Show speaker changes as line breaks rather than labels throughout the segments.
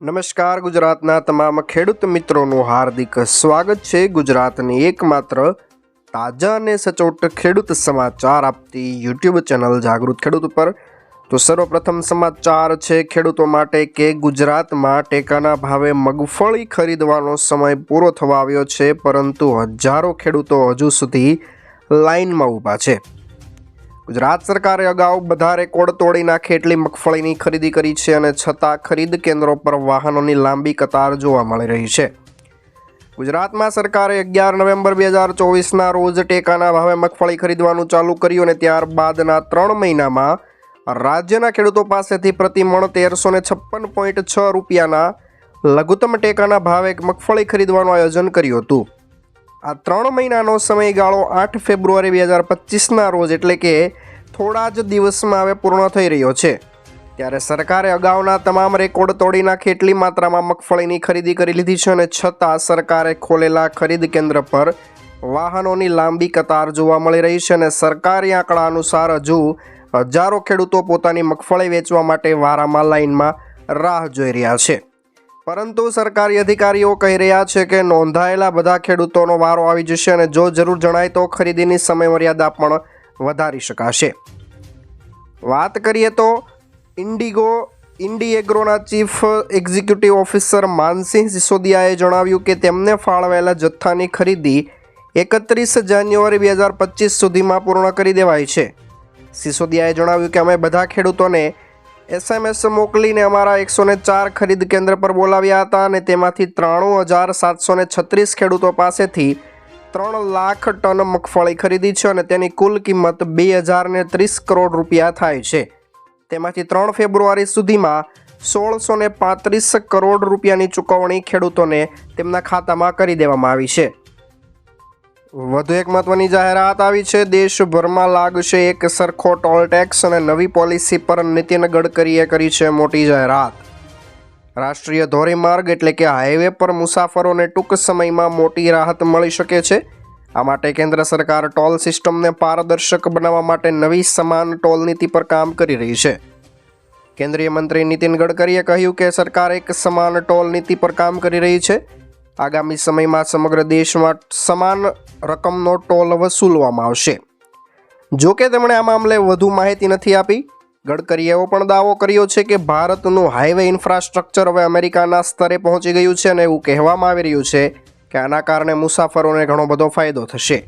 નમસ્કાર, ગુજરાતના તમામ ખેડૂત મિત્રોનું હાર્દિક સ્વાગત છે. ગુજરાતની એકમાત્ર તાજા અને સચોટ ખેડૂત સમાચાર આપતી યુટ્યુબ ચેનલ જાગૃત ખેડૂત પર તો સર્વપ્રથમ સમાચાર છે ખેડૂતો માટે કે ગુજરાતમાં ટેકાના ભાવે મગફળી ખરીદવાનો સમય પૂરો થવા આવ્યો છે, પરંતુ હજારો ખેડૂતો હજુ સુધી લાઇનમાં ઊભા છે. ગુજરાત સરકારે અગાઉ બધા રેકોર્ડ તોડી નાખે એટલી મગફળીની ખરીદી કરી છે અને છતાં ખરીદ કેન્દ્રો પર વાહનોની લાંબી કતાર જોવા મળી રહી છે. ગુજરાતમાં સરકારે અગિયાર નવેમ્બર બે હજાર ચોવીસના રોજ ટેકાના ભાવે મગફળી ખરીદવાનું ચાલુ કર્યું અને ત્યારબાદના ત્રણ મહિનામાં રાજ્યના ખેડૂતો પાસેથી પ્રતિ મણ તેરસો ને છપ્પન પોઈન્ટ છ રૂપિયાના લઘુત્તમ ટેકાના ભાવે મગફળી ખરીદવાનું આયોજન કર્યું હતું. આ ત્રણ મહિનાનો સમયગાળો આઠ ફેબ્રુઆરી બે હજાર પચીસના રોજ એટલે કે થોડા જ દિવસમાં હવે પૂર્ણ થઈ રહ્યો છે. ત્યારે સરકારે અગાઉના તમામ રેકોર્ડ તોડી નાખી એટલી માત્રામાં મગફળીની ખરીદી કરી લીધી છે અને છતાં સરકારે ખોલેલા ખરીદ કેન્દ્ર પર વાહનોની લાંબી કતાર જોવા મળી રહી છે અને સરકારી આંકડા અનુસાર હજુ હજારો ખેડૂતો પોતાની મગફળી વેચવા માટે વારામાં લાઇનમાં રાહ જોઈ રહ્યા છે. પરંતુ સરકારી અધિકારીઓ કહી રહ્યા છે કે નોંધાયેલા બધા ખેડૂતોનો વારો આવી જશે અને જો જરૂર જણાય તો ખરીદીની સમયમર્યાદા પણ વધારી શકાશે. વાત કરીએ તો ઇન્ડિગો ઇન્ડી એગ્રોના ચીફ એક્ઝિક્યુટિવ ઓફિસર માનસિંહ સિસોદિયાએ જણાવ્યું કે તેમને ફાળવેલા જથ્થાની ખરીદી એકત્રીસ જાન્યુઆરી બે હજાર પચીસ સુધીમાં પૂર્ણ કરી દેવાય છે. સિસોદિયાએ જણાવ્યું કે અમે બધા ખેડૂતોને એસએમએસ મોકલીને અમારા એકસો ચાર ખરીદ કેન્દ્ર પર બોલાવ્યા હતા અને તેમાંથી ત્રાણું હજાર સાતસો ને છત્રીસ ખેડૂતો પાસેથી ત્રણ લાખ ટન મગફળી ખરીદી છે અને તેની કુલ કિંમત બે હજાર ત્રીસ કરોડ રૂપિયા થાય છે. તેમાંથી ત્રણ ફેબ્રુઆરી સુધીમાં સોળસો પાંત્રીસ કરોડ રૂપિયાની ચૂકવણી ખેડૂતોને તેમના ખાતામાં કરી દેવામાં આવી છે. વધુ એક મહત્વની જાહેરાત આવી છે. દેશભરમાં લાગશે એક સરખો ટોલ ટેક્સ અને નવી પોલિસી પર નીતિન ગડકરીએ કરી છે મોટી જાહેરાત. રાષ્ટ્રીય ધોરીમાર્ગ એટલે કે હાઈવે પર મુસાફરોને ટૂંક સમયમાં મોટી રાહત મળી શકે છે. આ માટે કેન્દ્ર સરકાર ટોલ સિસ્ટમને પારદર્શક બનાવવા માટે નવી સમાન ટોલ નીતિ પર કામ કરી રહી છે. કેન્દ્રીય મંત્રી નીતિન ગડકરીએ કહ્યું કે સરકાર એક સમાન ટોલ નીતિ પર કામ કરી રહી છે. આગામી સમયમાં સમગ્ર દેશમાં સમાન રકમનો ટોલ વસૂલવામાં આવશે. જો કે તેમણે આ મામલે વધુ માહિતી નથી આપી. ગડકરીએ એવો પણ દાવો કર્યો છે કે ભારતનું હાઈવે ઇન્ફ્રાસ્ટ્રક્ચર હવે અમેરિકાના સ્તરે પહોંચી ગયું છે અને એવું કહેવામાં આવી રહ્યું છે કે આના કારણે મુસાફરોને ઘણો બધો ફાયદો થશે.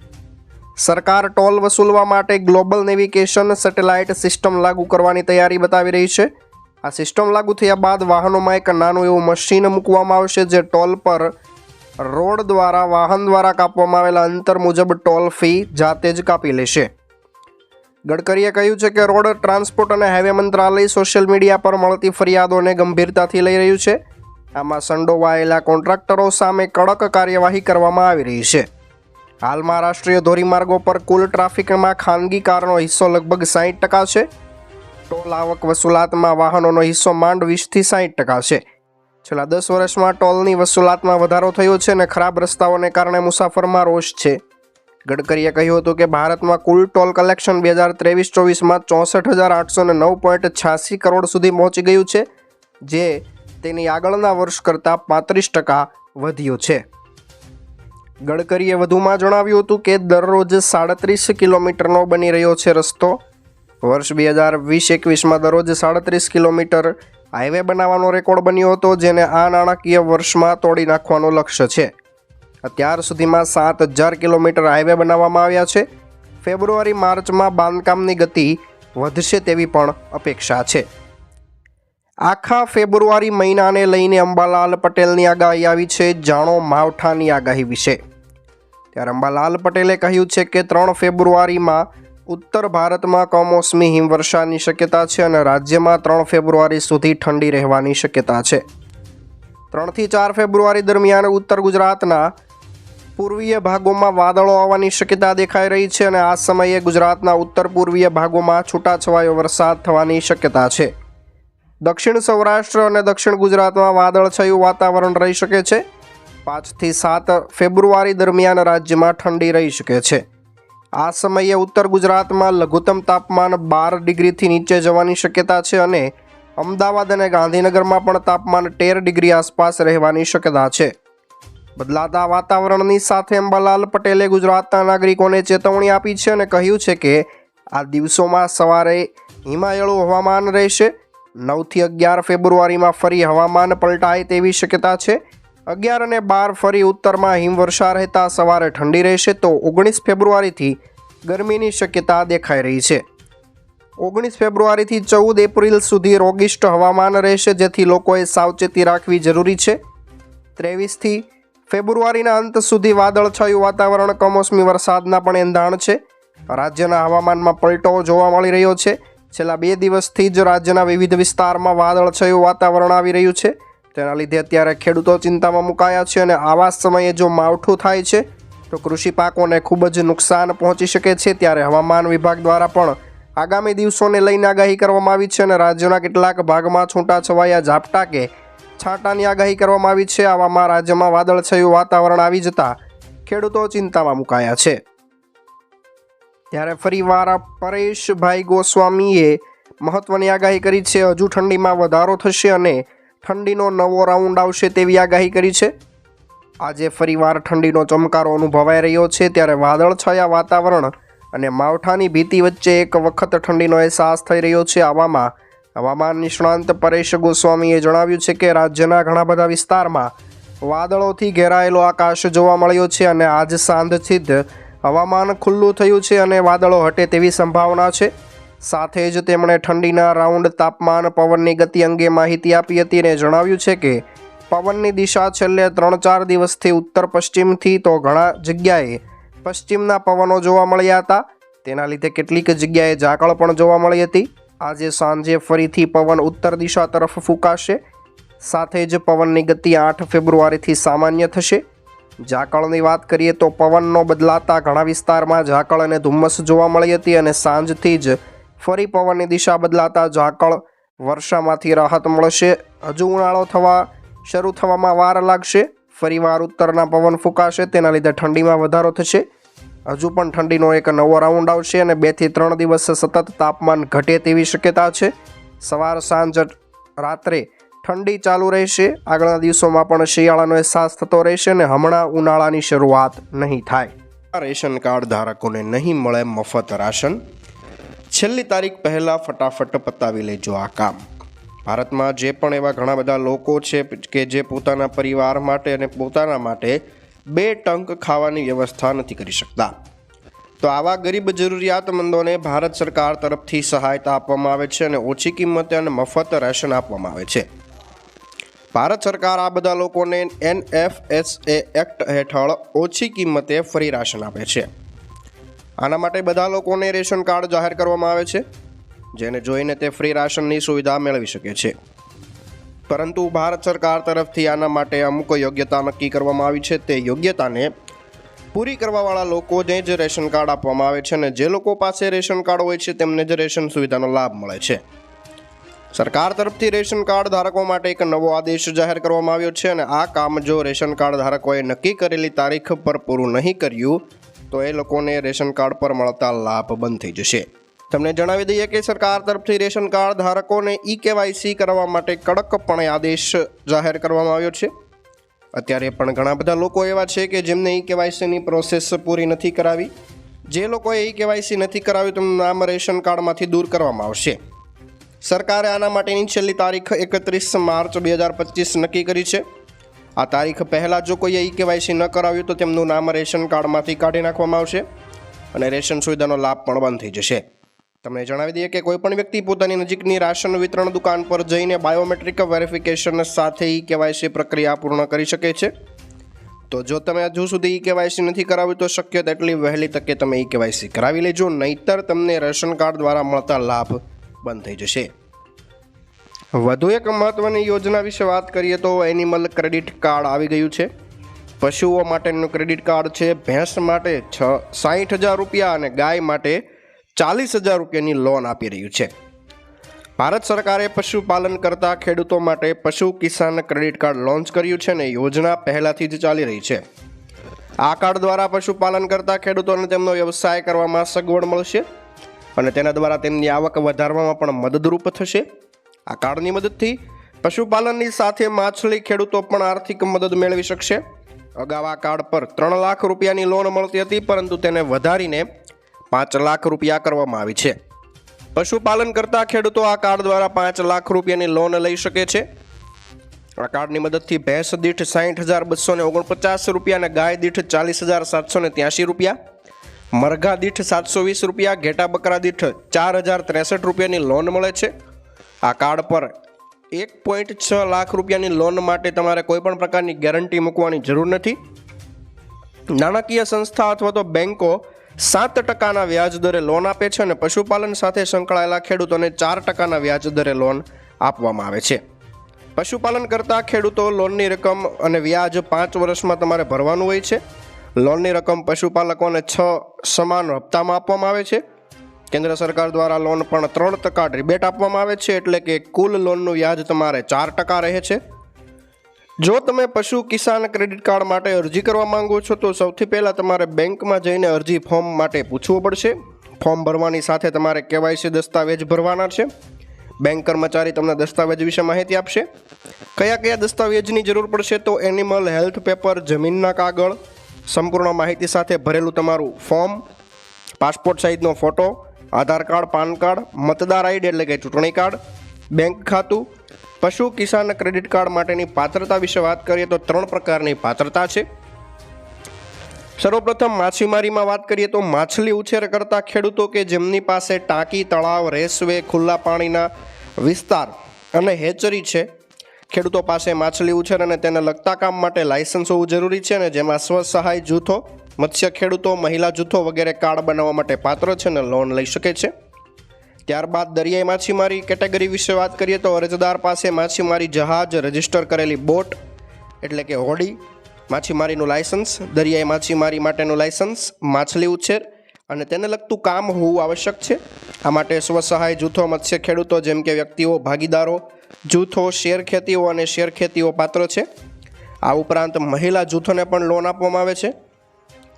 સરકાર ટોલ વસૂલવા માટે ગ્લોબલ નેવિગેશન સેટેલાઇટ સિસ્ટમ લાગુ કરવાની તૈયારી બતાવી રહી છે. આ સિસ્ટમ લાગુ થયા બાદ વાહનોમાં એક નાનું એવું મશીન મૂકવામાં આવશે જે ટોલ પર રોડ દ્વારા, વાહન દ્વારા કાપવામાં આવેલા અંતર મુજબ ટોલ ફી જાતે જ કાપી લેશે. ગડકરીએ કહ્યું છે કે રોડ ટ્રાન્સપોર્ટ અને હાઈવે મંત્રાલય સોશિયલ મીડિયા પર મળતી ફરિયાદોને ગંભીરતાથી લઈ રહ્યું છે. આમાં સંડોવાયેલા કોન્ટ્રાક્ટરો સામે કડક કાર્યવાહી કરવામાં આવી રહી છે. હાલમાં રાષ્ટ્રીય ધોરીમાર્ગો પર કુલ ટ્રાફિકમાં ખાનગી કારનો હિસ્સો લગભગ સાહીઠ ટકા છે. ટોલ આવક વસૂલાતમાં વાહનોનો હિસ્સો માંડ વીસથી સાહીઠ ટકા છે. છેલ્લા દસ વર્ષમાં ટોલની વસૂલાતમાં વધારો થયો છે અને ખરાબ રસ્તાઓને કારણે મુસાફરમાં રોષ છે. ગડકરીએ કહ્યું હતું કે ભારતમાં કુલ ટોલ કલેક્શન બે હજાર ત્રેવીસ ચોવીસમાં ચોસઠ હજાર આઠસો ને નવ પોઈન્ટ છ્યાસી કરોડ સુધી પહોંચી ગયું છે, જે તેની આગળના વર્ષ કરતાં પાંત્રીસ ટકા વધ્યું છે. ગડકરીએ વધુમાં જણાવ્યું હતું કે દરરોજ સાડત્રીસ કિલોમીટરનો બની રહ્યો છે રસ્તો. વર્ષ બે હજાર વીસ એકવીસમાં દરરોજ સાડત્રીસ કિલોમીટર હાઈવે બનાવવાનો રેકોર્ડ બન્યો હતો, જેને આ નાણાકીય વર્ષમાં તોડી નાખવાનો લક્ષ્ય છે. અત્યાર સુધીમાં સાત હજાર કિલોમીટર હાઈવે બનાવવામાં આવ્યા છે. ફેબ્રુઆરી, માર્ચમાં બાંધકામની ગતિ વધશે તેવી પણ અપેક્ષા છે. આખા ફેબ્રુઆરી મહિનાને લઈને અંબાલાલ પટેલની આગાહી આવી છે. જાણો માવઠાની આગાહી વિશે. ત્યારે અંબાલાલ પટેલે કહ્યું છે કે, ત્રણ ફેબ્રુઆરીમાં ઉત્તર ભારતમાં કમોસમી હિમવર્ષાની શક્યતા છે અને રાજ્યમાં ત્રણ ફેબ્રુઆરી સુધી ઠંડી રહેવાની શક્યતા છે. ત્રણથી ચાર ફેબ્રુઆરી દરમિયાન ઉત્તર ગુજરાતના પૂર્વીય ભાગોમાં વાદળો આવવાની શક્યતા દેખાઈ રહી છે અને આ સમયે ગુજરાતના ઉત્તર પૂર્વીય ભાગોમાં છૂટાછવાયો વરસાદ થવાની શક્યતા છે. દક્ષિણ સૌરાષ્ટ્ર અને દક્ષિણ ગુજરાતમાં વાદળછાયું વાતાવરણ રહી શકે છે. પાંચથી સાત ફેબ્રુઆરી દરમિયાન રાજ્યમાં ઠંડી રહી શકે છે. આ સમયે ઉત્તર ગુજરાતમાં લઘુત્તમ તાપમાન બાર ડિગ્રીથી નીચે જવાની શક્યતા છે અને અમદાવાદ અને ગાંધીનગરમાં પણ તાપમાન તેર ડિગ્રી આસપાસ રહેવાની શક્યતા છે. બદલાતા વાતાવરણની સાથે અંબાલાલ પટેલે ગુજરાતના નાગરિકોને ચેતવણી આપી છે અને કહ્યું છે કે આ દિવસોમાં સવારે હિમાયળું હવામાન રહેશે, નવથી અગિયાર ફેબ્રુઆરીમાં ફરી હવામાન પલટાય તેવી શક્યતા છે. અગિયાર અને બાર ફરી ઉત્તરમાં હિમવર્ષા રહેતા સવારે ઠંડી રહેશે તો ઓગણીસ ફેબ્રુઆરીથી ગરમીની શક્યતા દેખાઈ રહી છે. ઓગણીસ ફેબ્રુઆરીથી ચૌદ એપ્રિલ સુધી રોગિષ્ટ હવામાન રહેશે, જેથી લોકોએ સાવચેતી રાખવી જરૂરી છે. ત્રેવીસથી ફેબ્રુઆરીના અંત સુધી વાદળછાયું વાતાવરણ, કમોસમી વરસાદના પણ એંધાણ છે. રાજ્યના હવામાનમાં પલટો જોવા મળી રહ્યો છે. છેલ્લા બે દિવસથી જ રાજ્યના વિવિધ વિસ્તારમાં વાદળછાયું વાતાવરણ આવી રહ્યું છે. તેના લીધે અત્યારે ખેડૂતો ચિંતામાં મુકાયા છે અને આવા સમયે જો માવઠું થાય છે, તો કૃષિ પાકોને ખૂબ જ નુકસાન પહોંચી શકે છે. ત્યારે હવામાન વિભાગ દ્વારા પણ આગામી દિવસોને લઈને આગાહી કરવામાં આવી છે અને રાજ્યના કેટલાક ભાગમાં છૂટાછવાયા ઝાપટા કે છાંટાની આગાહી કરવામાં આવી છે. આવામાં રાજ્યમાં વાદળછાયું વાતાવરણ આવી જતા ખેડૂતો ચિંતામાં મુકાયા છે. ત્યારે ફરીવાર પરેશભાઈ ગોસ્વામીએ મહત્વની આગાહી કરી છે. હજુ ઠંડીમાં વધારો થશે અને ઠંડીનો નવો રાઉન્ડ આવશે તેવી આગાહી કરી છે. આજે ફરીવાર ઠંડીનો ચમકારો અનુભવાઈ રહ્યો છે ત્યારે વાદળછાયા વાતાવરણ અને માવઠાની ભીતિ વચ્ચે એક વખત ઠંડીનો અહેસાસ થઈ રહ્યો છે આવામાં. હવામાન નિષ્ણાંત પરેશ ગોસ્વામીએ જણાવ્યું છે કે રાજ્યના ઘણા બધા વિસ્તારમાં વાદળોથી ઘેરાયેલો આકાશ જોવા મળ્યો છે અને આજ સાંજથી જ હવામાન ખુલ્લું થયું છે અને વાદળો હટે તેવી સંભાવના છે. સાથે જ તેમણે ઠંડીના રાઉન્ડ તાપમાન પવનની ગતિ અંગે માહિતી આપી હતી અને જણાવ્યું છે કે પવનની દિશા છેલ્લે ત્રણ ચાર દિવસથી ઉત્તર પશ્ચિમથી તો ઘણા જગ્યાએ પશ્ચિમના પવનો જોવા મળ્યા હતા. તેના લીધે કેટલીક જગ્યાએ ઝાકળ પણ જોવા મળી હતી. આજે સાંજે ફરીથી પવન ઉત્તર દિશા તરફ ફૂંકાશે. સાથે જ પવનની ગતિ આઠ ફેબ્રુઆરીથી સામાન્ય થશે. ઝાકળની વાત કરીએ તો પવનનો બદલાતા ઘણા વિસ્તારમાં ઝાકળ અને ધુમ્મસ જોવા મળી હતી અને સાંજથી જ ફરી પવનની દિશા બદલાતા ઝાકળ વર્ષામાંથી રાહત મળશે. હજુ ઉનાળો થવા શરૂ થવામાં વાર લાગશે. ફરીવાર ઉત્તરના પવન ફૂંકાશે, તેના લીધે ઠંડીમાં વધારો થશે. હજુ પણ ઠંડીનો એક નવો રાઉન્ડ આવશે અને બેથી ત્રણ દિવસ સતત તાપમાન ઘટે તેવી શક્યતા છે. સવાર સાંજ રાત્રે ઠંડી ચાલુ રહેશે. આગળના દિવસોમાં પણ શિયાળાનો અહેસાસ થતો રહેશે અને હમણાં ઉનાળાની શરૂઆત નહીં થાય. રેશન કાર્ડ ધારકોને નહીં મળે મફત રાશન? છેલ્લી તારીખ પહેલાં ફટાફટ પતાવી લેજો આ કામ. ભારતમાં જે પણ એવા ઘણા બધા લોકો છે કે જે પોતાના પરિવાર માટે અને પોતાના માટે બે ટંક ખાવાની વ્યવસ્થા નથી કરી શકતા. તો આવા ગરીબ જરૂરિયાતમંદોને ભારત સરકાર તરફથી સહાયતા આપવામાં આવે છે અને ઓછી કિંમતે અને મફત રાશન આપવામાં આવે છે. ભારત સરકાર આ બધા લોકોને N F S A act હેઠળ ઓછી કિંમતે ફ્રી રાશન આપે છે. આના માટે બધા લોકોને રેશન કાર્ડ જાહેર કરવામાં આવે છે, જેને જોઈને તે ફ્રી રાશનની સુવિધા મેળવી શકે છે. પરંતુ ભારત સરકાર તરફથી આના માટે અમુક યોગ્યતા નક્કી કરવામાં આવી છે. તે યોગ્યતાને પૂરી કરવાવાળા લોકોને જ રેશન કાર્ડ આપવામાં આવે છે અને જે લોકો પાસે રેશન કાર્ડ હોય છે, તેમને જ રેશન સુવિધાનો લાભ મળે છે. સરકાર તરફથી રેશન કાર્ડ ધારકો માટે એક નવો આદેશ જાહેર કરવામાં આવ્યો છે અને આ કામ જો રેશન કાર્ડ ધારકોએ નક્કી કરેલી તારીખ પર પૂરું નહીં કર્યું તો એ લોકોને રેશન કાર્ડ પર મળતા લાભ બંધ થઈ જશે. તમને જણાવી દઈએ કે સરકાર તરફથી રેશન કાર્ડ ધારકોને ઈ કેવાયસી કરવા માટે કડકપણે આદેશ જાહેર કરવામાં આવ્યો છે. અત્યારે પણ ઘણા બધા લોકો એવા છે કે જેમને ઈ કેવાયસીની પ્રોસેસ પૂરી નથી કરાવી. જે લોકોએ ઈ કેવાયસી નથી કરાવ્યું તેમનું નામ રેશન કાર્ડમાંથી દૂર કરવામાં આવશે. સરકારે આના માટેની છેલ્લી તારીખ એકત્રીસ માર્ચ બે હજાર પચીસ નક્કી કરી છે. આ તારીખ પહેલાં જો કોઈએ ઈ કેવાયસી ન કરાવ્યું તો તેમનું નામ રેશન કાર્ડમાંથી કાઢી નાખવામાં આવશે અને રેશન સુવિધાનો લાભ પણ બંધ થઈ જશે. તમને જણાવી દઈએ કે કોઈપણ વ્યક્તિ પોતાની નજીકની રાશન વિતરણ દુકાન પર જઈને બાયોમેટ્રિક વેરિફિકેશન સાથે ઈ કેવાયસી પ્રક્રિયા પૂર્ણ કરી શકે છે. તો જો તમે હજુ સુધી ઈ કેવાયસી નથી કરાવ્યું તો શક્ય તેટલી વહેલી તકે તમે ઈ કેવાયસી કરાવી લેજો, નહીતર તમને રેશન કાર્ડ દ્વારા મળતા લાભ બંધ થઈ જશે. વધુ એક મહત્વની યોજના વિશે વાત કરીએ તો એનિમલ ક્રેડિટ કાર્ડ આવી ગયું છે. પશુઓ માટેનું ક્રેડિટ કાર્ડ છે, ભેંસ માટે છ સાહીઠ હજાર રૂપિયા અને ગાય માટે ચાલીસ હજાર રૂપિયાની લોન આપી રહ્યું છે. ભારત સરકારે પશુપાલન કરતા ખેડૂતો માટે પશુ કિસાન ક્રેડિટ કાર્ડ લોન્ચ કર્યું છે અને યોજના પહેલાંથી જ ચાલી રહી છે. આ કાર્ડ દ્વારા પશુપાલન કરતા ખેડૂતોને તેમનો વ્યવસાય કરવામાં સગવડ મળશે અને તેના દ્વારા તેમની આવક વધારવામાં પણ મદદરૂપ થશે. આ કાર્ડની મદદથી પશુપાલનની સાથે માછલી ખેડૂતો પણ આર્થિક મદદ મેળવી શકશે. અગાઉ આ કાર્ડ પર ત્રણ લાખ રૂપિયાની લોન મળતી હતી, પરંતુ તેને વધારીને પાંચ લાખ રૂપિયા કરવામાં આવી છે. પશુપાલન કરતા ખેડૂતો આ કાર્ડ દ્વારા પાંચ લાખ રૂપિયાની લોન લઈ શકે છે. આ કાર્ડની મદદથી ભેંસ દીઠ સાઠ હજાર બસો ને ઓગણપચાસ રૂપિયા અને ગાય દીઠ ચાલીસ હજાર સાતસો ને ત્યાસી રૂપિયા, મરઘા દીઠ સાતસો વીસ રૂપિયા, ઘેટા બકરા દીઠ ચાર હજાર ત્રેસઠ રૂપિયાની લોન મળે છે. આ કાર્ડ પર એક પોઈન્ટ છ લાખ રૂપિયાની લોન માટે તમારે કોઈ પણ પ્રકારની ગેરંટી મૂકવાની જરૂર નથી. નાણાકીય સંસ્થા અથવા તો બેન્કો સાત ટકાના વ્યાજ દરે લોન આપે છે અને પશુપાલન સાથે સંકળાયેલા ખેડૂતોને ચાર ટકાના વ્યાજ દરે લોન આપવામાં આવે છે. પશુપાલન કરતા ખેડૂતો લોનની રકમ અને વ્યાજ પાંચ વર્ષમાં તમારે ભરવાનું હોય છે. લોનની રકમ પશુપાલકોને છ સમાન હપ્તામાં આપવામાં આવે છે. કેન્દ્ર સરકાર દ્વારા લોન પણ ત્રણ ટકા રિબેટ આપવામાં આવે છે એટલે કે કુલ લોનનું વ્યાજ તમારે ચાર ટકા રહે છે. જો તમે પશુ કિસાન ક્રેડિટ કાર્ડ માટે અરજી કરવા માંગો છો, તો સૌથી પહેલાં તમારે બેંકમાં જઈને અરજી ફોર્મ માટે પૂછવું પડશે. ફોર્મ ભરવાની સાથે તમારે કેવાયસી દસ્તાવેજ ભરવાના છે. બેંક કર્મચારી તમને દસ્તાવેજ વિશે માહિતી આપશે. કયા કયા દસ્તાવેજની જરૂર પડશે, તો એનિમલ હેલ્થ પેપર, જમીનના કાગળ, સંપૂર્ણ માહિતી સાથે ભરેલું તમારું form, passport સાઇઝનો photo Aadhaar card, PAN card, મતદાર આઈડી એટલે કે ચૂંટણી કાર્ડ, બેંક ખાતું, પશુ કિસાન ક્રેડિટ કાર્ડ માટેની પાત્રતા વિશે વાત કરીએ તો ત્રણ પ્રકારની પાત્રતા છે. સર્વપ્રથમ માછીમારીમાં વાત કરીએ તો માછલી ઉછેર કરતા ખેડૂતો કે જેમની પાસે ટાંકી, તળાવ, રેસવે, ખુલ્લા પાણીના વિસ્તાર અને હેચરી છે. ખેડૂતો પાસે માછલી ઉછેર અને તેને લગતા કામ માટે લાયસન્સ હોવું જરૂરી છે અને જેમાં સ્વસહાય જૂથો મત્સ્ય ખેડૂતો મહિલા જૂથો વગેરે કાર્ડ બનાવવા માટે પાત્ર છે અને લોન લઈ શકે છે. ત્યારબાદ દરિયાઈ માછીમારી કેટેગરી વિશે વાત કરીએ તો અરજદાર પાસે માછીમારી જહાજ રજિસ્ટર કરેલી બોટ, એટલે કે હોડી, માછીમારીનું લાયસન્સ, દરિયાઈ માછીમારી માટેનું લાયસન્સ, માછલી ઉછેર અને તેને લગતું કામ હોવું આવશ્યક છે. આ માટે સ્વસહાય જૂથો, મત્સ્ય ખેડૂતો જેમ કે વ્યક્તિઓ, ભાગીદારો, જૂથો, શેર ખેતીઓ અને શેર ખેતીઓ પાત્ર છે. આ ઉપરાંત મહિલા જૂથોને પણ લોન આપવામાં આવે છે.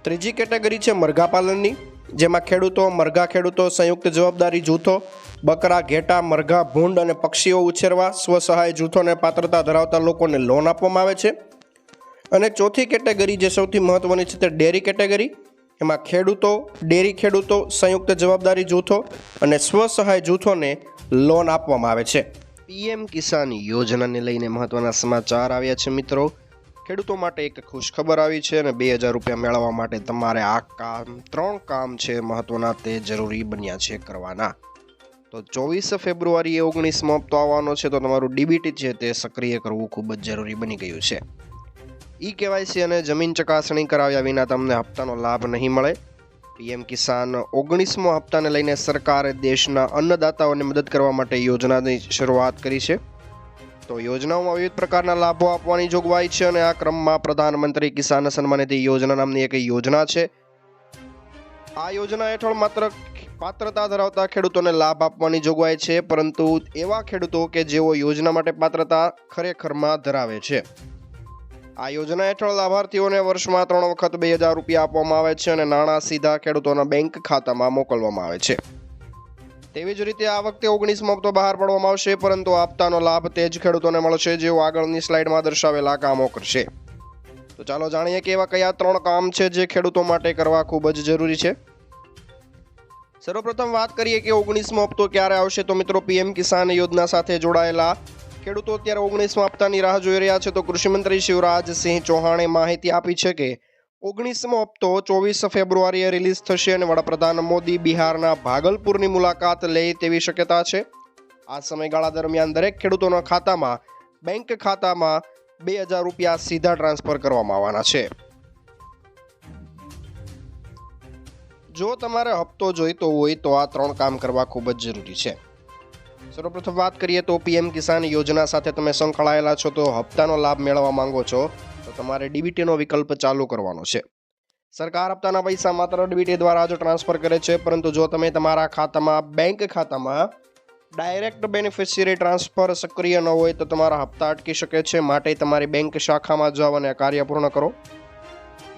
ત્રીજી કેટેગરી છે મરઘા પાલનની, જેમાં ખેડૂતો, મરઘા ખેડૂતો સંયુક્ત જવાબદારી જૂથો, બકરા, ઘેટા, મરઘા, ભૂંડ અને પક્ષીઓ ઉછેરવા સ્વસહાય જૂથોને પાત્રતા ધરાવતા લોકોને લોન આપવામાં આવે છે. અને ચોથી કેટેગરી જે સૌથી મહત્વની છે તે ડેરી કેટેગરી, એમાં ખેડૂતો, ડેરી ખેડૂતો, સંયુક્ત જવાબદારી જૂથો અને સ્વસહાય જૂથોને લોન આપવામાં આવે છે. પીએમ કિસાન યોજનાને લઈને મહત્વના સમાચાર આવ્યા છે મિત્રો. ખેડૂતો માટે એક ખુશખબર આવી છે અને બે હજાર રૂપિયા મેળવવા માટે તમારે આ કામ, ત્રણ કામ છે મહત્વના, તે જરૂરી બન્યા છે કરવાના. તો ચોવીસ ફેબ્રુઆરીએ ઓગણીસમો હપ્તો આવવાનો છે, તો તમારું ડીબીટી છે તે સક્રિય કરવું ખૂબ જ જરૂરી બની ગયું છે. ઈ કેવાયસી અને જમીન ચકાસણી કરાવ્યા વિના તમને હપ્તાનો લાભ નહીં મળે. પીએમ કિસાન ઓગણીસમો હપ્તાને લઈને સરકારે દેશના અન્નદાતાઓને મદદ કરવા માટે યોજનાની શરૂઆત કરી છે. તો યોજનાઓમાં વિવિધ પ્રકારના લાભો આપવાની જોગવાઈ છે અને આ ક્રમમાં પ્રધાનમંત્રી કિસાન સન્માન નિધિ યોજના નામની એક યોજના છે. આ યોજના હેઠળ માત્ર પાત્રતા ધરાવતા ખેડૂતોને લાભ આપવાની જોગવાઈ છે, પરંતુ એવા ખેડૂતો કે જેઓ યોજના માટે પાત્રતા ખરેખરમાં ધરાવે છે. આ યોજના હેઠળ લાભાર્થીઓને વર્ષમાં ત્રણ વખત બે હજાર રૂપિયા આપવામાં આવે છે અને નાણાં સીધા ખેડૂતોના બેંક ખાતામાં મોકલવામાં આવે છે. તેવી જ રીતે આ વખતે ઓગણીસમો હપ્તો બહાર પાડવામાં આવશે, પરંતુ આપતાનો લાભ તે જ ખેડૂતોને મળશે જેઓ આગળની સ્લાઇડમાં દર્શાવેલા કામો કરશે. તો ચાલો જાણીએ કે એવા કયા ત્રણ કામ છે જે ખેડૂતો માટે કરવા ખૂબ જ જરૂરી છે. સર્વપ્રથમ વાત કરીએ કે ઓગણીસમો હપ્તો ક્યારે આવશે? તો મિત્રો, પીએમ કિસાન યોજના સાથે જોડાયેલા ખેડૂતો અત્યારે ઓગણીસમા હપ્તાની રાહ જોઈ રહ્યા છે. તો કૃષિમંત્રી શિવરાજસિંહ ચૌહાણે માહિતી આપી છે કે ઓગણીસમો હપ્તો ચોવીસ ફેબ્રુઆરીએ રિલીઝ થશે અને વડાપ્રધાન મોદી બિહારના ભાગલપુરની મુલાકાત લે તેવી શક્યતા છે. આ સમયગાળા દરમિયાન દરેક ખેડૂતોના ખાતામાં, બેંક ખાતામાં બે હજાર રૂપિયા સીધા ટ્રાન્સફર કરવામાં આવવાના છે. જો તમારે હપ્તો જોઈતો હોય તો આ ત્રણ કામ કરવા ખૂબ જ જરૂરી છે. સર્વપ્રથમ વાત કરીએ તો પીએમ કિસાન યોજના સાથે તમે સંકળાયેલા છો તો હપ્તાનો લાભ મેળવવા માંગો છો. તમારે ડીબીટીનો વિકલ્પ ચાલુ કરવાનો છે. સરકાર હપ્તાના પૈસા માત્ર ડીબીટી દ્વારા જ ટ્રાન્સફર કરે છે, પરંતુ જો તમે તમારા ખાતામાં, બેંક ખાતામાં ડાયરેક્ટ બેનિફિશિયરી ટ્રાન્સફર સક્રિય ન હોય તો તમારા હપ્તા અટકી શકે છે. માટે તમારી બેંક શાખામાં જાઓ અને કાર્ય પૂર્ણ કરો.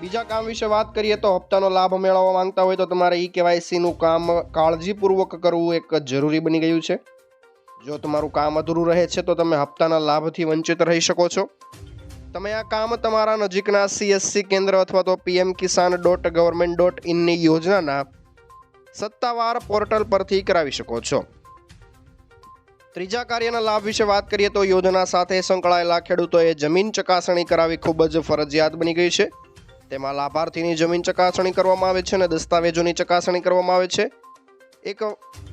બીજા કામ વિશે વાત કરીએ તો હપ્તાનો લાભ મેળવવા માંગતા હોય તો તમારે ઈ કેવાયસીનું કામ કાળજીપૂર્વક કરવું એક જરૂરી બની ગયું છે. જો તમારું કામ અધૂરું રહે છે તો તમે હપ્તાના લાભથી વંચિત રહી શકો છો. તમે આ કામ તમારા નજીકના સીએસસી કેન્દ્ર અથવા તો PM Kisan dot government dot ઇનની યોજનાના સત્તાવાર પોર્ટલ પરથી કરાવી શકો છો. ત્રીજા કાર્યના લાભ વિશે વાત કરીએ તો યોજના સાથે સંકળાયેલા ખેડૂતોએ જમીન ચકાસણી કરાવી ખૂબ જ ફરજિયાત બની ગઈ છે. તેમાં લાભાર્થીની જમીન ચકાસણી કરવામાં આવે છે અને દસ્તાવેજોની ચકાસણી કરવામાં આવે છે. એક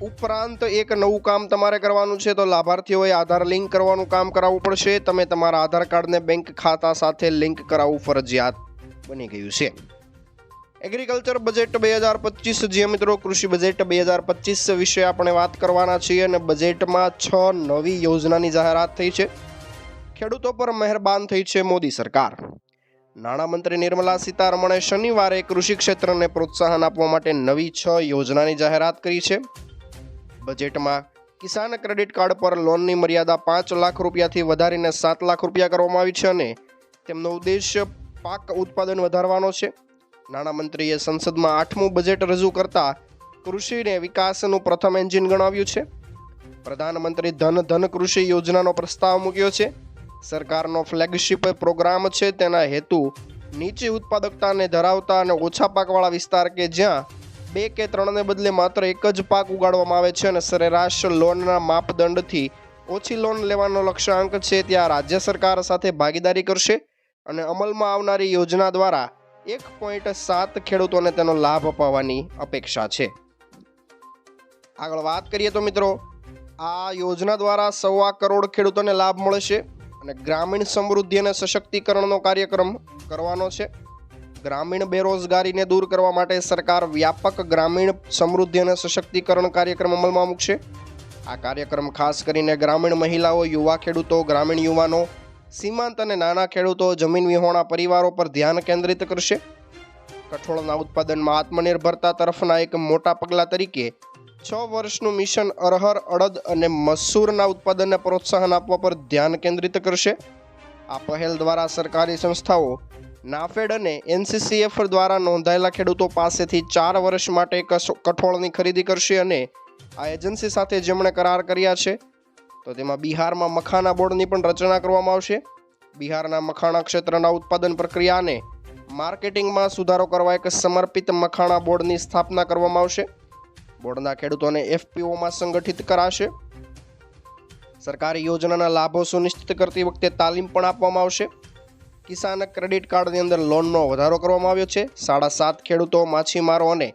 ઉપરાંત એક નવું કામ તમારે કરવાનું છે તો લાભાર્થીઓએ આધાર લિંક કરવાનું કામ કરાવવું પડશે. તમે તમારા આધાર કાર્ડને બેંક ખાતા સાથે લિંક કરાવવું ફરજિયાત બની ગયું છે. એગ્રીકલ્ચર બજેટ બે હજાર પચીસ જે મિત્રો કૃષિ બજેટ બે હજાર પચીસ વિશે આપણે વાત કરવાના છીએ અને બજેટમાં છ નવી યોજનાની જાહેરાત થઈ છે. ખેડૂતો પર મહેરબાન થઈ છે મોદી સરકાર. નાણામંત્રી નિર્મલા સીતારમણે શનિવારે કૃષિ ક્ષેત્રને પ્રોત્સાહન આપવા માટે નવી છ યોજનાની જાહેરાત કરી છે. બજેટમાં કિસાન ક્રેડિટ કાર્ડ પર લોનની મર્યાદા પાંચ લાખ રૂપિયાથી વધારીને સાત લાખ રૂપિયા કરવામાં આવી છે અને તેમનો ઉદ્દેશ પાક ઉત્પાદન વધારવાનો છે. નાણામંત્રીએ સંસદમાં આઠમું બજેટ રજૂ કરતા કૃષિને વિકાસનું પ્રથમ એન્જિન ગણાવ્યું છે. પ્રધાનમંત્રી ધન ધન કૃષિ યોજનાનો પ્રસ્તાવ મૂક્યો છે. સરકારનો ફ્લેગશિપ પ્રોગ્રામ છે તેના હેતુ નીચી ઉત્પાદકતાને ધરાવતા અને ઓછા પાકવાળા વિસ્તાર કે જ્યાં બે કે ત્રણને બદલે માત્ર એક જ પાક ઉગાડવામાં આવે છે અને સરેરાશ લોનના માપદંડથી ઓછી લોન લેવાનો લક્ષ્યાંક છે, ત્યાં રાજ્ય સરકાર સાથે ભાગીદારી કરશે અને અમલમાં આવનારી યોજના દ્વારા એક પોઈન્ટ સાત ખેડૂતોને તેનો લાભ અપાવવાની અપેક્ષા છે. આગળ વાત કરીએ તો મિત્રો, આ યોજના દ્વારા સવા કરોડ ખેડૂતોને લાભ મળશે. અને ગ્રામીણ સમૃદ્ધિ અને સશક્તિકરણનો કાર્યક્રમ કરવાનો છે. ગ્રામીણ બેરોજગારીને દૂર કરવા માટે સરકાર વ્યાપક ગ્રામીણ સમૃદ્ધિ અને સશક્તિકરણ કાર્યક્રમ અમલમાં મૂકશે. આ કાર્યક્રમ ખાસ કરીને ગ્રામીણ મહિલાઓ, યુવા ખેડૂતો, ગ્રામીણ યુવાનો, સીમાંત અને નાના ખેડૂતો, જમીન વિહોણા પરિવારો પર ધ્યાન કેન્દ્રિત કરશે. કઠોળના ઉત્પાદનમાં આત્મનિર્ભરતા તરફના એક મોટા પગલા તરીકે છ વર્ષનું મિશન અરહર, અડદ અને મસૂરના ઉત્પાદનને પ્રોત્સાહન આપવા પર ધ્યાન કેન્દ્રિત કરશે. આ પહેલ દ્વારા સરકારી સંસ્થાઓ, નાફેડ અને એનસીસીએફ દ્વારા નોંધાયેલા ખેડૂતો પાસેથી ચાર વર્ષ માટે કઠોળની ખરીદી કરશે અને આ એજન્સી સાથે જેમણે કરાર કર્યા છે, તો તેમાં બિહારમાં મખાના બોર્ડની પણ રચના કરવામાં આવશે. બિહારના મખાણા ક્ષેત્રના ઉત્પાદન પ્રક્રિયાને માર્કેટિંગમાં સુધારો કરવા એક સમર્પિત મખાણા બોર્ડની સ્થાપના કરવામાં આવશે. બોર્ડના ખેડૂતોને એફપીઓમાં સંગઠિત કરાશે. સરકારી યોજનાના લાભો સુનિશ્ચિત કરતી વખતે તાલીમ પણ આપવામાં આવશે. કિસાન ક્રેડિટ કાર્ડની અંદર લોનનો વધારો કરવામાં આવ્યો છે. સાડા સાત ખેડૂતો માછીમારો અને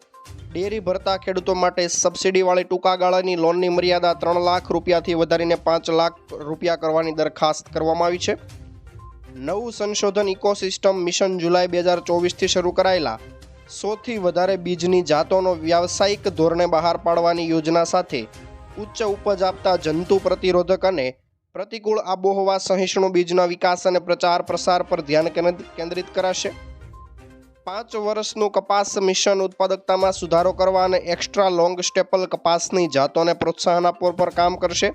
ડેરી ભરતા ખેડૂતો માટે સબસિડીવાળી ટૂંકા ગાળાની લોનની મર્યાદા ત્રણ લાખ રૂપિયાથી વધારીને પાંચ લાખ રૂપિયા કરવાની દરખાસ્ત કરવામાં આવી છે. નવું સંશોધન ઇકોસિસ્ટમ મિશન જુલાઈ બે હજાર ચોવીસથી શરૂ કરાયેલા સોથી વધારે બીજની જાતોનો વ્યાવસાયિક ધોરણે બહાર પાડવાની યોજના સાથે ઉચ્ચ ઉપજ આપતા જંતુ પ્રતિરોધક અને પ્રતિકૂળ આબોહવા સહિષ્ણુ બીજના વિકાસ અને પ્રચાર પ્રસાર પર ધ્યાન કેન્દ્ર- કેન્દ્રિત કરાશે. પાંચ વર્ષનું કપાસ મિશન ઉત્પાદકતામાં સુધારો કરવા અને એક્સ્ટ્રા લોંગ સ્ટેપલ કપાસની જાતોને પ્રોત્સાહન આપવા પર કામ કરશે,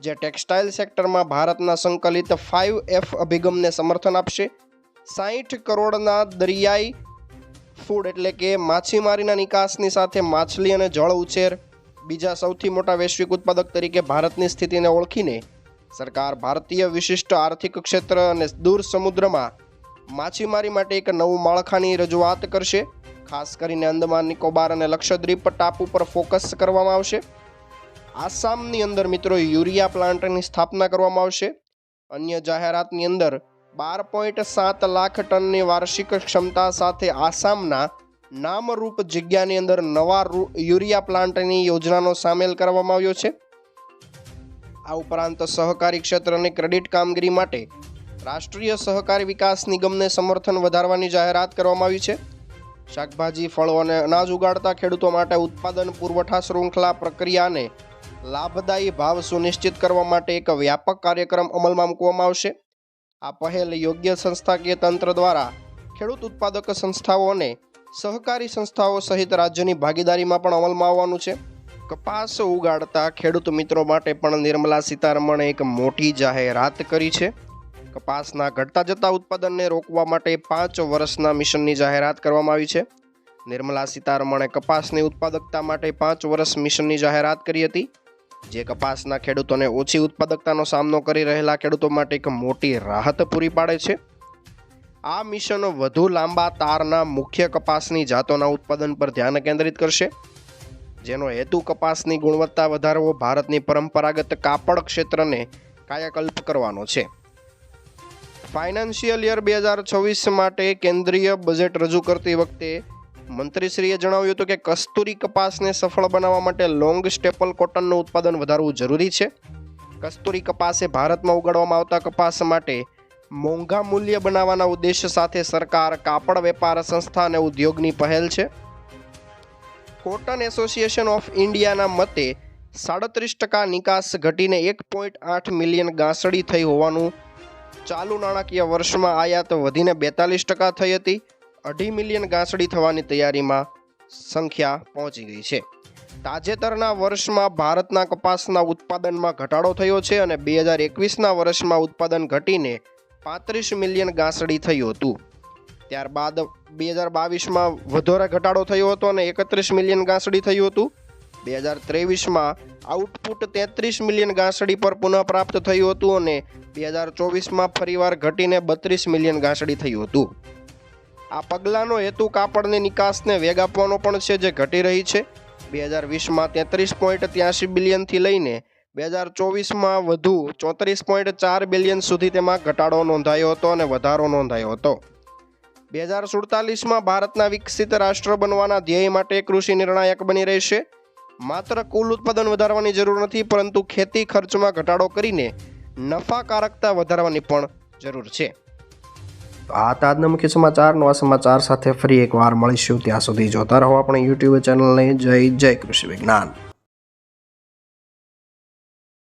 જે ટેક્સટાઇલ સેક્ટરમાં ભારતના સંકલિત ફાઇવ એફ અભિગમને સમર્થન આપશે. સાહીઠ કરોડના દરિયાઈ ફૂડ એટલે કે માછીમારીના નિકાસની સાથે માછલી અને જળ ઉછેર, બીજા સૌથી મોટા વૈશ્વિક ઉત્પાદક તરીકે ભારતની સ્થિતિને ઓળખીને સરકાર ભારતીય વિશિષ્ટ આર્થિક ક્ષેત્ર અને દૂર સમુદ્રમાં માછીમારી માટે એક નવું માળખાની રજૂઆત કરશે. ખાસ કરીને અંદમાન, નિકોબાર અને લક્ષદ્વીપ ટાપુ પર ફોકસ કરવામાં આવશે. આસામની અંદર મિત્રો યુરિયા પ્લાન્ટની સ્થાપના કરવામાં આવશે. અન્ય જાહેરાતની અંદર બાર પોઈન્ટ સાત લાખ ટનની વાર્ષિક ક્ષમતા સાથે આસામના નામરૂપ જગ્યાની અંદર નવા યુરિયા પ્લાન્ટની યોજનાનો સામેલ કરવામાં આવ્યો છે. આ ઉપરાંત સહકારી ક્ષેત્રની ક્રેડિટ કામગીરી માટે રાષ્ટ્રીય સહકારી વિકાસ નિગમને સમર્થન વધારવાની જાહેરાત કરવામાં આવી છે. શાકભાજી, ફળો અને અનાજ ઉગાડતા ખેડૂતો માટે ઉત્પાદન, પુરવઠા શૃંખલા પ્રક્રિયાને લાભદાયી ભાવ સુનિશ્ચિત કરવા માટે એક વ્યાપક કાર્યક્રમ અમલમાં મૂકવામાં આવશે. આ પહેલ યોગ્ય સંસ્થાકીય તંત્ર દ્વારા ખેડૂત ઉત્પાદક સંસ્થાઓ અને સહકારી સંસ્થાઓ સહિત રાજ્યની ભાગીદારીમાં પણ અમલમાં આવવાનું છે. કપાસ ઉગાડતા ખેડૂત મિત્રો માટે પણ નિર્મલા સીતારમણે એક મોટી જાહેરાત કરી છે. કપાસના ઘટતા જતા ઉત્પાદનને રોકવા માટે પાંચ વર્ષના મિશનની જાહેરાત કરવામાં આવી છે. નિર્મલા સીતારમણે કપાસની ઉત્પાદકતા માટે પાંચ વર્ષ મિશનની જાહેરાત કરી હતી. જે કપાસના ખેડૂતોને ઓછી ઉત્પાદકતાનો સામનો કરી રહેલા ખેડૂતો માટે એક મોટી રાહત પૂરી પાડે છે. આ મિશનો વધુ લાંબા તારના મુખ્ય કપાસની જાતોના ઉત્પાદન પર ધ્યાન કેન્દ્રિત કરશે. જેનો હેતુ કપાસની ગુણવત્તા વધારવો ભારતની પરંપરાગત કાપડ ક્ષેત્રને કાયાકલ્પ કરવાનો છે. ફાઇનાન્શિયલ યર બે હજાર છવ્વીસ માટે કેન્દ્રીય બજેટ રજૂ કરતી વખતે મંત્રીશ્રીએ જણાવ્યું હતું કે કસ્તુરી કપાસને સફળ બનાવવા માટે લોંગ સ્ટેપલ કોટનનું ઉત્પાદન વધારવું જરૂરી છે. કસ્તુરી કપાસ એ ભારતમાં ઉગાડવામાં આવતા કપાસ માટે મોંઘા મૂલ્ય બનાવવાના ઉદ્દેશ્ય સાથે સરકાર કાપડ વેપાર સંસ્થા અને ઉદ્યોગની પહેલ છે. કોટન એસોસિએશન ઓફ ઇન્ડિયાના મતે સાડત્રીસ ટકા નિકાસ ઘટીને એક પોઈન્ટ આઠ મિલિયન ગાંસડી થઈ હોવાનું ચાલુ નાણાકીય વર્ષમાં આયાત વધીને બેતાલીસ ટકા થઈ હતી. અઢી મિલિયન ગાંસડી થવાની તૈયારીમાં સંખ્યા પહોંચી ગઈ છે. તાજેતરના વર્ષમાં ભારતના કપાસના ઉત્પાદનમાં ઘટાડો થયો છે અને બે હજાર એકવીસના વર્ષમાં ઉત્પાદન ઘટીને પાંત્રીસ મિલિયન ગાંસડી થયું હતું. ત્યારબાદ બે હજાર બાવીસમાં વધારે ઘટાડો થયો હતો અને એકત્રીસ મિલિયન ગાંસડી થયું હતું. બે હજાર ત્રેવીસમાં આઉટપુટ તેત્રીસ મિલિયન ગાંસડી પર પુનઃપ્રાપ્ત થયું હતું અને બે હજાર ચોવીસમાં ફરીવાર ઘટીને બત્રીસ મિલિયન ગાંસડી થયું હતું. આ પગલાંનો હેતુ કાપડની નિકાસને વેગ આપવાનો પણ છે જે ઘટી રહી છે. બે હજાર વીસમાં તેત્રીસ પોઈન્ટ ત્યાસી બિલિયનથી લઈને બે હજાર ચોવીસમાં વધુ ચોત્રીસ પોઈન્ટ ચાર બિલિયન સુધી તેમાં ઘટાડો નોંધાયો હતો અને વધારો નોંધાયો હતો. બે હજાર સુડતાલીસમાં ભારતના વિકસિત રાષ્ટ્ર બનવાના ધ્યેય માટે કૃષિ નિર્ણાયક બની રહેશે. માત્ર કુલ ઉત્પાદન વધારવાની જરૂર નથી, પરંતુ ખેતી ખર્ચમાં ઘટાડો કરીને નફાકારકતા વધારવાની પણ જરૂર છે. આ હતા મુખ્ય સમાચાર, નવા સમાચાર સાથે ફરી એકવાર મળીશું. ત્યાં સુધી જોતા રહો આપણે યુટ્યુબ ચેનલને. જય જય કૃષિ વિજ્ઞાન.